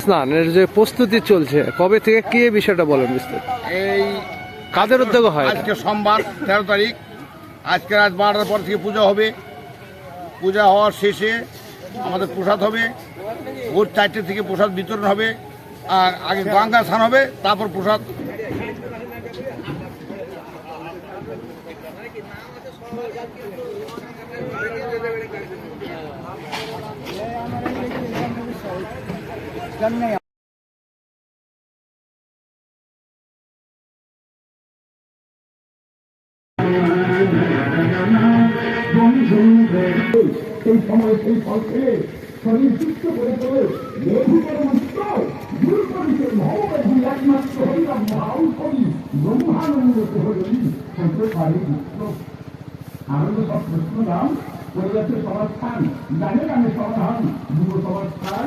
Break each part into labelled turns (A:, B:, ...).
A: স্নানের যে প্রস্তুতি চলছে কবে থেকে কি বিষয়টা বলেন বিস্তারিত?
B: এই
A: কাদের উদ্যোগে হয়
B: আজকে সোমবার তেরো তারিখ। আজকে রাত বারোটার পর থেকে পূজা হবে। পূজা হওয়ার শেষে আমাদের প্রসাদ হবে। ভোর চারটে থেকে প্রসাদ বিতরণ হবে। আর আগে গঙ্গা স্নান হবে তারপর প্রসাদ।
C: সেই সময় সেই ফল খেলে শরীর সুস্থ করে জানে সমাধান যুব সমাধান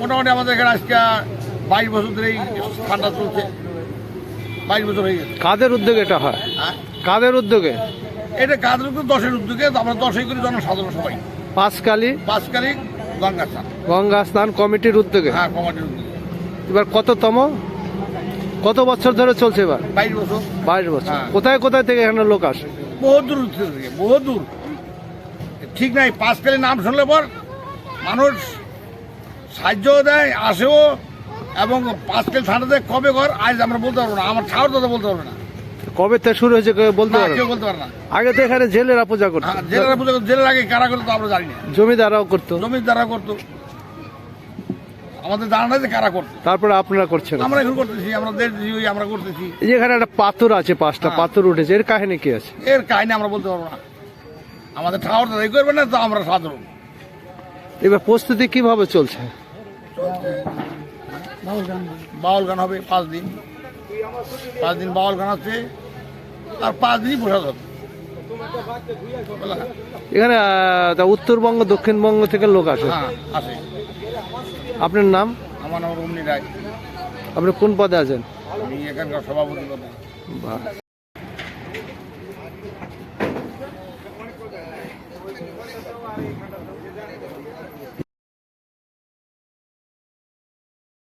B: মোটামুটি আমাদের এখানে আজকে বাইশ বছর ধরেই ঠান্ডা চলছে। বাইশ বছর হয়ে গেছে।
A: কাদের উদ্যোগে এটা হয়?
B: হ্যাঁ?
A: কাদের উদ্যোগে?
B: এটা কাদের উদ্যোগ? দশের উদ্যোগে। আমরা দশই করি জনসাধারণ সবাই।
A: পাঁচকালী?
B: পাঁচ তারিখ গঙ্গা স্নান।
A: গঙ্গা স্নান কমিটির উদ্যোগে?
B: হ্যাঁ কমাটির উদ্যোগে।
A: এবার কততম? কত বছর ধরে চলছে এবার?
B: বাইশ বছর।
A: বাইশ বছর।
B: হ্যাঁ।
A: কোথায় কোথায় থেকে এখানে লোক আসে?
B: বহু দূর থেকে বহু দূর। ঠিক নাই পাঁচকালি নাম শুনলে পর মানুষ সাহায্যও দেয় আসেও এবং পাঁচকালি থানাতে কবে ঘর? আজ আমরা বলতে পারব না। আমার ঠাউর দাদা বলতে পারবে না।
A: কবে থেকে শুরু হয়েছে বলতে পারবে
B: কেউ
A: না।
B: বলতে পারে না।
A: আগে তো এখানে জেলেরা পূজা করতো।
B: হ্যাঁ, জেলেরা পুজো করতো, জেলের আগে কারা করতো আমরা জানি না।
A: জমিদারাও করতো।
B: জমির দ্বারা করতো। আমাদের জানা নাই যে কারা করতো।
A: তারপরে আপনারা করছেন।
B: আমরা এখন করতেছি আমরা দেখতেছি ওই আমরা করতেছি।
A: এই যে এখানে একটা পাথর আছে পাঁচটা
B: হ্যাঁ।
A: পাথর উঠেছে। এর কাহিনী কি আছে?
B: এর কাহিনী আমরা বলতে পারব না। আমাদের এই করবে না তো আমরা সাধারণ।
A: এবার প্রস্তুতি কীভাবে চলছে?
B: বাউল গান হবে পাঁচ দিন। পাঁচ দিন বাউল গান আছে আর পাঁচ দিনই প্রসাদ হবে
A: এখানে উত্তরবঙ্গ দক্ষিণবঙ্গ থেকে লোক আসে?
B: হ্যাঁ আছে
A: আপনার নাম?
B: আমার নাম রমনি রায়।
A: আপনি কোন পদে আছেন?
B: আমি এখানকার সভাপতি কথা